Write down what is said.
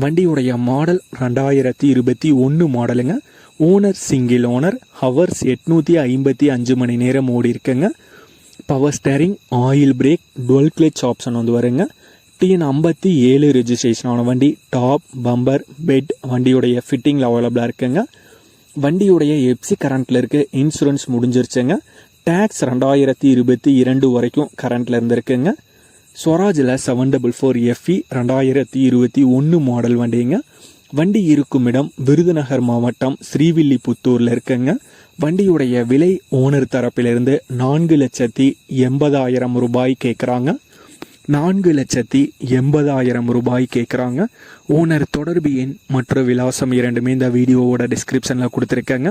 வண்டியுடைய மாடல் ரெண்டாயிரத்தி இருபத்தி ஒன்று மாடலுங்க ஓனர் சிங்கிள் ஓனர் ஹவர்ஸ் எட்நூற்றி ஐம்பத்தி அஞ்சு மணி நேரம் ஓடி இருக்குங்க power steering oil brake dual clutch option வந்து வருங்க. டிஎன் ஐம்பத்தி ஏழு ரிஜிஸ்ட்ரேஷன் ஆன வண்டி டாப் பம்பர் பெட் வண்டியுடைய ஃபிட்டிங்கில் அவைலபிளாக இருக்குங்க. வண்டியுடைய எப்சி கரண்ட்டில் இருக்குது இன்சூரன்ஸ் முடிஞ்சிருச்சுங்க. டேக்ஸ் ரெண்டாயிரத்தி இருபத்தி இரண்டு வரைக்கும் கரண்ட்டில் இருந்திருக்குங்க. ஸ்வராஜில் செவன் டபுள் ஃபோர் எஃப்இ ரெண்டாயிரத்தி இருபத்தி ஒன்று மாடல் வண்டிங்க வண்டி இருக்கும் இடம் விருதுநகர் மாவட்டம் ஸ்ரீவில்லிபுத்தூரில் இருக்குங்க வண்டியுடைய விலை ஓனர் தரப்பிலிருந்து நான்கு லட்சத்தி எண்பதாயிரம் ரூபாய் கேட்குறாங்க நான்கு லட்சத்தி எண்பதாயிரம் ரூபாய் கேட்குறாங்க ஓனர் தொடர்பு எண் மற்றும் விலாசம் இரண்டுமே இந்த வீடியோவோட டிஸ்கிரிப்ஷனில் கொடுத்துருக்கேங்க